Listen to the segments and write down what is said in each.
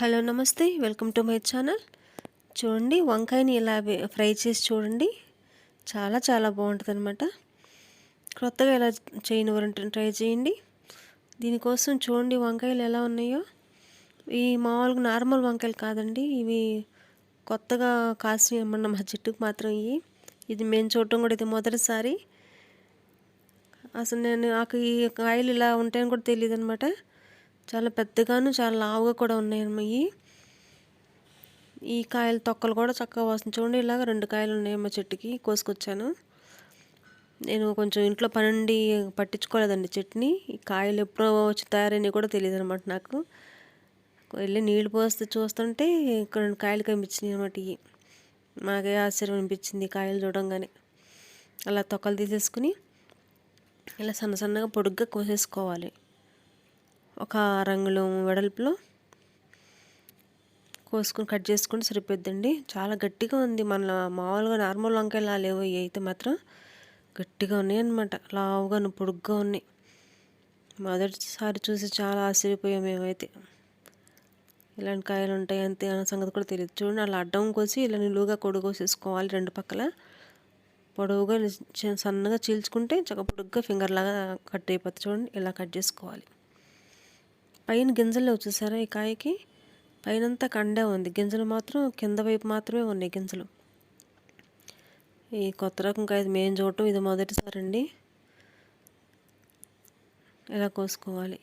Hello నమస్తే welcome to my channel. చూడండి వంకాయని ఇలా ఫ్రై చేసి చూడండి. చాలా చాలా బాగుంటుంది అనమాట క్రొత్తగా ఎలా చేయని వారంటే ట్రై చేయండి. దీనికోసం చూడండి వంకాయలు ఎలా ఉన్నాయో. ఈ మామూలుగా నార్మల్ వంకాయలు కాదండి ఇవి కొత్తగా కాసిన మన మా చెట్టుకు మాత్రం ఇవి ఇది మేము చూడటం కూడా ఇది మొదటిసారి. అసలు నేను నాకు ఈ కాయలు ఇలా ఉంటాయని కూడా తెలియదు అనమాట చాలా పెద్దగాను చాలా లావుగా కూడా ఉన్నాయి అమ్మాయి ఈ కాయల తొక్కలు కూడా చక్కగా వస్తుంది చూడండి ఇలాగ రెండు కాయలు ఉన్నాయి మా చెట్టుకి కోసుకొచ్చాను. నేను కొంచెం ఇంట్లో పనుండి పట్టించుకోలేదండి చెట్టుని. ఈ కాయలు ఎప్పుడో వచ్చి తయారైనవి కూడా తెలియదు అనమాట నాకు. వెళ్ళి నీళ్ళు పోస్తే చూస్తుంటే ఇక్కడ రెండు కాయలు కనిపించినాయి అనమాట ఇవి మాకే ఆశ్చర్యం అనిపించింది కాయలు చూడంగానే. అలా తొక్కలు తీసేసుకుని ఇలా సన్న సన్నగా పొడుగ్గా కోసేసుకోవాలి. ఒక రంగులో వెడల్పులో కోసుకొని కట్ చేసుకుని సరిపోద్దండి. చాలా గట్టిగా ఉంది. మన మామూలుగా నార్మల్ వంకాయలు లేవు. అయితే మాత్రం గట్టిగా ఉన్నాయి అనమాట లావుగా పొడుగ్గా ఉన్నాయి. మొదటిసారి చూసి చాలా ఆశ్చర్యపోయాం మేమైతే. ఇలాంటి కాయలు ఉంటాయి అంతే అన్న సంగతి కూడా తెలియదు. చూడండి అలా అడ్డం కోసి ఇలా నిలువుగా కొడుకోసేసుకోవాలి రెండు పక్కల. పొడవుగా సన్నగా చీల్చుకుంటే చక్క పొడుగ్గా ఫింగర్ లాగా కట్ అయిపోతుంది చూడండి ఇలా కట్ చేసుకోవాలి. పైన గింజలు చూసారా ఈ కాయకి? పైనంతా కండే ఉంది. గింజలు మాత్రం కింద వైపు మాత్రమే ఉన్నాయి గింజలు. ఈ కొత్త రకం కాయ మేము చూడటం. ఇది మొదటిసారి అండి. ఇలా కోసుకోవాలి?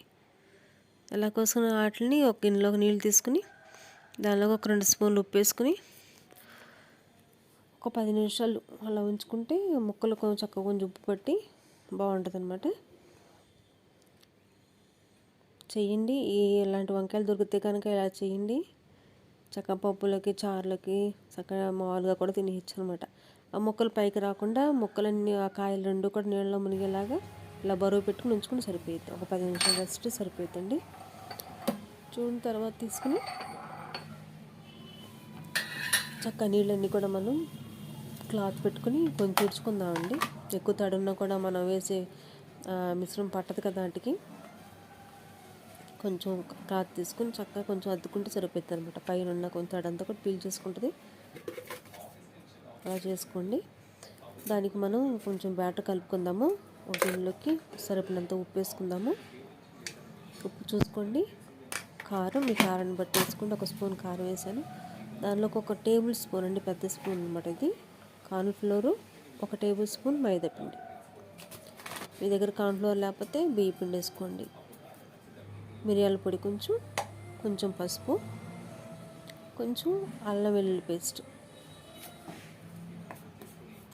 ఇలా కోసుకున్న వాటిని ఒక గిన్నెలోకి నీళ్ళు తీసుకుని దానిలో ఒక రెండు స్పూన్లు ఉప్పు వేసుకుని ఒక పది నిమిషాలు అలా ఉంచుకుంటే ముక్కలు కొంచెం చక్కగా కొంచెం ఉప్పు పట్టి బాగుంటుంది అనమాట చేయండి ఈ ఇలాంటి వంకాయలు దొరికితే కనుక ఇలా చేయండి చక్క పప్పులకి చారులకి చక్కగా మామూలుగా కూడా తినేయచ్చు అనమాట ఆ మొక్కలు పైకి రాకుండా మొక్కలన్నీ ఆ కాయలు రెండు కూడా నీళ్ళలో మునిగేలాగా ఇలా బరువు పెట్టుకుని ఉంచుకుని సరిపోయింది ఒక పది నిమిషాలు రెస్ట్ సరిపోతుందండి చూడిన తర్వాత తీసుకుని చక్క నీళ్ళన్నీ కూడా మనం క్లాత్ పెట్టుకుని కొంచెం తుడుచుకుందామండి. ఎక్కువ తడున్నా కూడా మనం వేసే మిశ్రమం పట్టదు కదా వాటికి కొంచెం క్లాత్ తీసుకుని చక్కగా కొంచెం అద్దుకుంటే సరిపోతుంది అనమాట పైన ఉన్న కొంచెం అడంతా కూడా పీల్ చేసుకుంటుంది. అలా చేసుకోండి. దానికి మనం కొంచెం బ్యాటర్ కలుపుకుందాము. ఒక గిన్నెలోకి సరిపడినంత ఉప్పు వేసుకుందాము. ఉప్పు చూసుకోండి. కారం మీ కారాన్ని బట్టి వేసుకోండి. ఒక స్పూన్ కారం వేసాను. దానిలోకి ఒక టేబుల్ స్పూన్ అండి పెద్ద స్పూన్ అనమాట ఇది. కార్న్ఫ్లోరు ఒక టేబుల్ స్పూన్ మైదా పిండి మీ దగ్గర కార్న్ఫ్లోర్ లేకపోతే బియ్య పిండి వేసుకోండి. మిరియాల పొడి కొంచెం కొంచెం పసుపు కొంచెం అల్లం వెల్లుల్లి పేస్ట్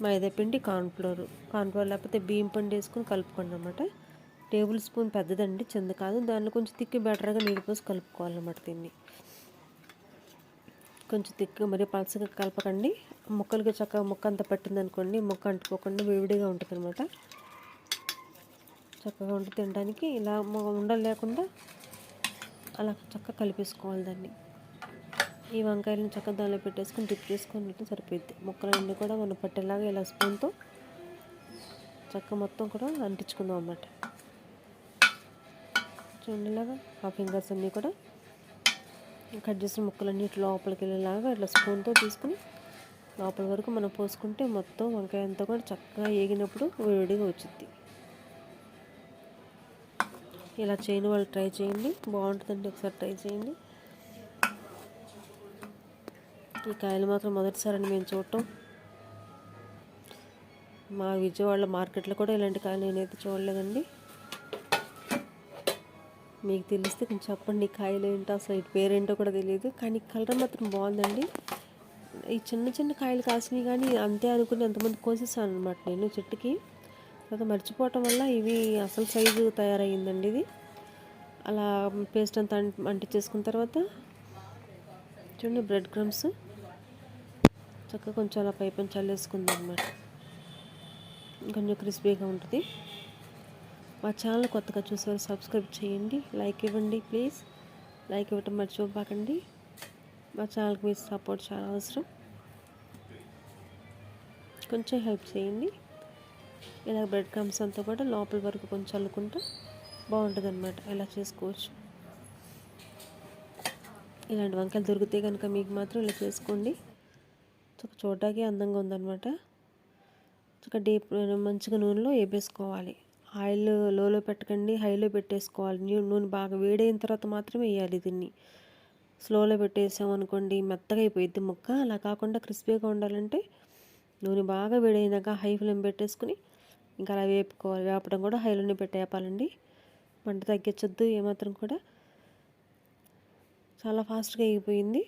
మైదా పిండి కార్న్ఫ్లోర్ కార్న్ఫ్లోర్ లేకపోతే బియ్యం పిండి వేసుకొని కలుపుకోండి అనమాట టేబుల్ స్పూన్ పెద్దదండి చిన్న కాదు. దానిలో కొంచెం తిక్కి బెటర్గా నీళ్ళు పోసి కలుపుకోవాలన్నమాట దీన్ని. కొంచెం తిక్కగా మరి పలసగా కలపకండి. ముక్కలకి చక్కగా ముక్క అంతా పట్టింది అనుకోండి ముక్క అంటుకోకుండా వేడిగా ఉంటుంది అనమాట చక్కగా ఉండి తినడానికి ఇలా మ- ఉండలు లేకుండా అలా చక్కగా కలిపేసుకోవాలి దాన్ని. ఈ వంకాయలను చక్కగా దానిలో పెట్టేసుకొని డిప్ చేసుకొని ఉంటే సరిపోద్ది ముక్కలన్నీ కూడా మనం పట్టేలాగా ఇలా స్పూన్తో చక్క మొత్తం కూడా అంటించుకుందాం అన్నమాట. చూడండి ఆ ఫింగర్స్ అన్నీ కూడా కట్ చేసిన ముక్కలన్నీ ఇట్లా లోపలికి వెళ్ళేలాగా ఇట్లా స్పూన్తో తీసుకుని లోపల వరకు మనం పోసుకుంటే మొత్తం వంకాయ అంతా కూడా చక్కగా ఏగినప్పుడు వేడిగా వచ్చింది ఇలా చేయని వాళ్ళు ట్రై చేయండి. బాగుంటుందండి ఒకసారి ట్రై చేయండి. ఈ కాయలు మాత్రం మొదటిసారి మేము చూడటం. మా విజయవాడ మార్కెట్లో కూడా ఇలాంటి కాయలు నేనైతే చూడలేదండి. మీకు తెలిస్తే కొంచెం చెప్పండి ఈ కాయలు ఏంటో అసలు ఈ పేరేంటో కూడా తెలియదు. కానీ కలర్ మాత్రం బాగుందండి. ఈ చిన్న చిన్న కాయలు కాసినాయి కానీ అంతే అనుకుని ఎంతమంది కోసేసాను అనమాట నేను చెట్టుకి. తర్వాత మర్చిపోవటం వల్ల ఇవి అసలు సైజు తయారయ్యిందండి ఇది. అలా పేస్ట్ అంతా అంటించేసుకున్న తర్వాత చూడండి బ్రెడ్ క్రమ్స్. చక్కగా కొంచెం అలా పై పైన చల్లేసుకుందాం అనమాట కొంచెం క్రిస్పీగా ఉంటుంది. మా ఛానల్ కొత్తగా చూసేవారు సబ్స్క్రైబ్ చేయండి లైక్ ఇవ్వండి ప్లీజ్. లైక్ ఇవ్వటం మర్చిపోపాకండి మా ఛానల్కి మీ సపోర్ట్ చాలా అవసరం. కొంచెం హెల్ప్ చేయండి. ఇలా బ్రెడ్ క్రమ్స్ అంతా కూడా లోపల వరకు కొంచెం అల్లుకుంటే బాగుంటుంది అనమాట ఇలా చేసుకోవచ్చు. ఇలాంటి వంకాయలు దొరికితే కనుక మీకు మాత్రం ఇలా చేసుకోండి. చూడటానికి అందంగా ఉందనమాట డీప్ మంచిగా నూనెలో వేపేసుకోవాలి. ఆయిల్ లోలో పెట్టకండి హైలో పెట్టేసుకోవాలి. నూనె బాగా వేడైన తర్వాత మాత్రమే వేయాలి దీన్ని. స్లోలో పెట్టేసామనుకోండి మెత్తగా అయిపోయిద్ది ముక్క. అలా కాకుండా క్రిస్పీగా ఉండాలంటే నూనె బాగా వేడైనాక హై ఫ్లేమ్ పెట్టేసుకుని ఇంకా అలా వేపుకోవాలి. వేపడం కూడా హైలోనే పెట్టేపాలండి మంట తగ్గించొద్దు ఏమాత్రం కూడా. చాలా ఫాస్ట్గా అయిపోయింది.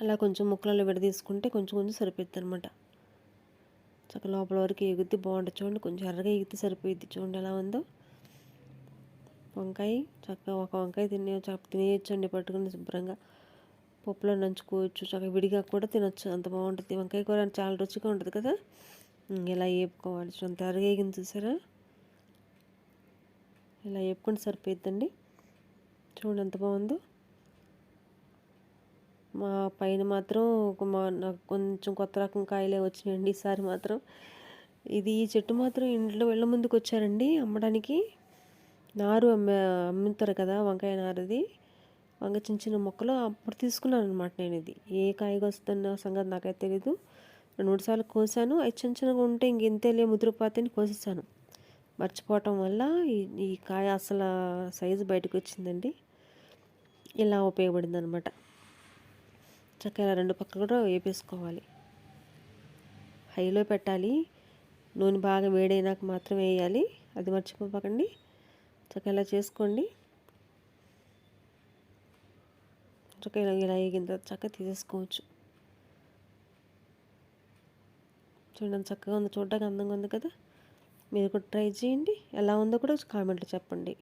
అలా కొంచెం ముక్కలలో విడదీసుకుంటే కొంచెం కొంచెం సరిపోద్ది అనమాట చక్క లోపల వరకు ఎగుద్ది బాగుంటుంది చూడండి. కొంచెం ఎర్రగా ఎగితే సరిపోయిద్ది చూడండి ఎలా ఉందో. వంకాయ చక్కగా ఒక వంకాయ తినే చక్క తినేయచ్చండి పట్టుకుని శుభ్రంగా. పప్పులో నంచుకోవచ్చు. చక్కగా విడిగా కూడా తినొచ్చు. అంత బాగుంటుంది. వంకాయ కూర చాలా రుచిగా ఉంటుంది కదా. ఇలా వేపుకోవాలి చూడండి ఎర్రగా ఎగింది చూసారా? ఇలా వేపుకుంటే సరిపోద్దండి చూడండి ఎంత బాగుందో. మా పైన మాత్రం మా నాకు కొంచెం కొత్త రకం కాయలే వచ్చినాయండి ఈసారి మాత్రం. ఇది ఈ చెట్టు మాత్రం ఇంట్లో వెళ్ళ ముందుకు వచ్చారండి అమ్మడానికి. నారు అమ్మే అమ్ముతారు కదా వంకాయ నారుది. వంక చిన్న చిన్న మొక్కలు అప్పుడు తీసుకున్నాను అనమాట నేను ఇది ఏ కాయగా వస్తున్న సంగతి నాకైతే తెలీదు. రెండు మూడు సార్లు కోసాను. అవి చిన్న చిన్నగా ఉంటే ఇంక ఇంతేలే ముదిరిపోతే కోసేసాను. మర్చిపోవటం వల్ల ఈ ఈ కాయ అసలు సైజు బయటకు వచ్చిందండి. ఇలా ఉపయోగపడింది అనమాట చక్కగా రెండు పక్కలు కూడా వేపేసుకోవాలి. హైలో పెట్టాలి. నూనె బాగా వేడైనాక మాత్రం వేయాలి. అది మర్చిపోకండి. చక్కగా ఇలా చేసుకోండి. చక్కగా ఇలా ఇలా వేగిన తర్వాత చక్కగా తీసేసుకోవచ్చు. చూడండి చక్కగా ఉంది చూడడానికి అందంగా ఉంది కదా. మీరు కూడా ట్రై చేయండి. ఎలా ఉందో కూడా కామెంట్లో చెప్పండి.